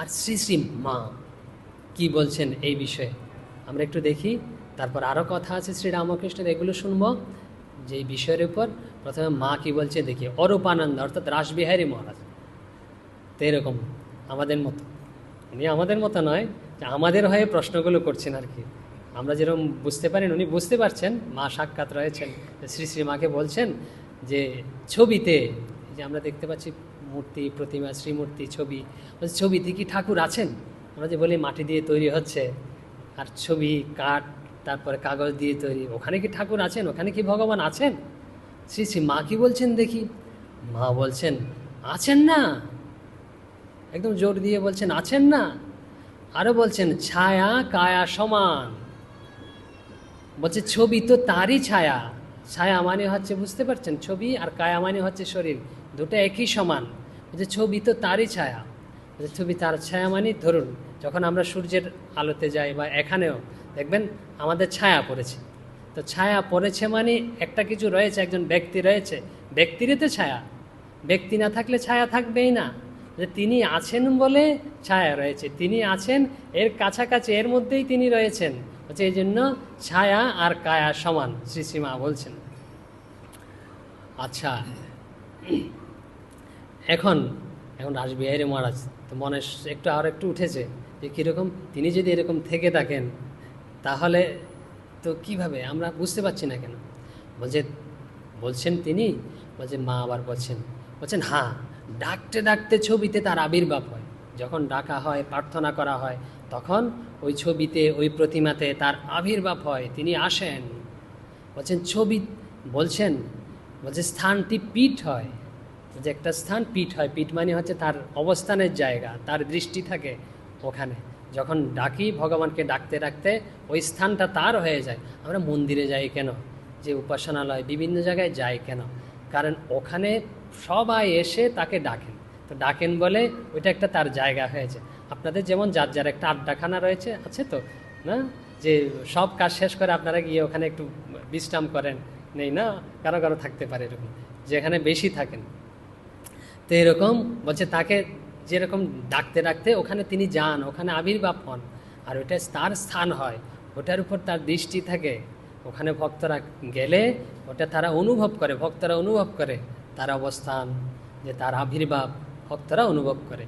আর শ্রী শ্রী মা, কি বলছেন এই বিষয়ে? আমরা একটু দেখি। তারপর আরও কথা আছে শ্রী রামকৃষ্ণের এগুলো শুনব। যে বিষয়ের উপর প্রথমে মা কি বলছে, দেখি। অরূপানন্দ, অর্থাৎ রাসবিহারী মহারাজ। তো এরকম, আমাদের মতো। উনি আমাদের মতো নয়, যে আমাদের হয়ে প্রশ্নগুলো করছেন আর কি। আমরা যেরকম বুঝতে পারেন উনি বুঝতে পারছেন, মা সাক্ষাৎ রয়েছেন। শ্রী শ্রী মাকে বলছেন যে, ছবিতে যে আমরা দেখতে পাচ্ছি মূর্তি, প্রতিমা, শ্রীমূর্তি, ছবি। ছবিতে কি ঠাকুর আছেন? আমরা যে বলি, মাটি দিয়ে তৈরি হচ্ছে। আর ছবি, কাঠ, তারপরে কাগজ দিয়ে তৈরি। ওখানে কি ঠাকুর আছেন? ওখানে কি ভগবান আছেন? শ্রী শ্রী মা কি বলছেন দেখি? মা বলছেন, আছেন না। একদম জোর দিয়ে বলছেন, আছেন না। আরও বলছেন, ছায়া, কায়া সমান। বলছে, ছবি তো তারই ছায়া। ছায়া মানে হচ্ছে, বুঝতে পারছেন? ছবি আর কায়া মানে হচ্ছে শরীর। দুটো একই সমান। বলছে ছবি তো তারই ছায়া। ছবি তার ছায়া মানে ধরুন, যখন আমরা সূর্যের আলোতে যাই বা এখানেও, দেখবেন আমাদের ছায়া পড়েছে। তো ছায়া পড়েছে মানে একটা কিছু রয়েছে, একজন ব্যক্তি রয়েছে। ব্যক্তিরই তো ছায়া। ব্যক্তি না থাকলে ছায়া থাকবেই না। যে তিনি আছেন বলে ছায়া রয়েছে। তিনি আছেন, এর কাছাকাছি, এর মধ্যেই তিনি রয়েছেন। হচ্ছে এই জন্য ছায়া আর কায়া সমান, শ্রী শ্রীমা বলছেন। আচ্ছা এখন এখন রাসবিহারী মহারাজ, তো মনে একটু আর একটু উঠেছে যে কীরকম তিনি যদি এরকম থেকে থাকেন, তাহলে তো কীভাবে? আমরা বুঝতে পারছি না কেন। বলছে, বলছেন তিনি? বলছে, মা আবার বলছেন বলছেন হ্যাঁ ডাকতে ডাকতে ছবিতে তার আবির্ভাব হয়। যখন ডাকা হয়, প্রার্থনা করা হয়, তখন ওই ছবিতে, ওই প্রতিমাতে তার আবির্ভাব হয়। তিনি আসেন। বলছেন, ছবি, বলছেন, বলছে, স্থানটি পীঠ হয়। যে একটা স্থান পিঠ হয়, পিঠ মানে হচ্ছে তার অবস্থানের জায়গা, তার দৃষ্টি থাকে ওখানে। যখন ডাকি ভগবানকে ডাকতে ডাকতে, ওই স্থানটা তার হয়ে যায়। আমরা মন্দিরে যাই কেন? যে উপাসনালয়, বিভিন্ন জায়গায় যাই কেন? কারণ ওখানে সবাই এসে তাকে ডাকেন। তো ডাকেন বলে ওইটা একটা তার জায়গা হয়েছে। আপনাদের যেমন যার যার একটা আড্ডাখানা রয়েছে, আছে তো? না? যে সব কাজ শেষ করে আপনারা গিয়ে ওখানে একটু বিশ্রাম করেন। নেই না? কারও কারও থাকতে পারে এরকম। যেখানে বেশি থাকেন। তো এরকম বলছে, তাকে যেরকম ডাকতে ডাকতে ওখানে তিনি যান, ওখানে আবির্ভাব হন। আর ওটা তার স্থান হয়, ওটার উপর তার দৃষ্টি থাকে। ওখানে ভক্তরা গেলে ওটা তারা অনুভব করে, ভক্তরা অনুভব করে তার অবস্থান, যে তার আবির্ভাব ভক্তরা অনুভব করে।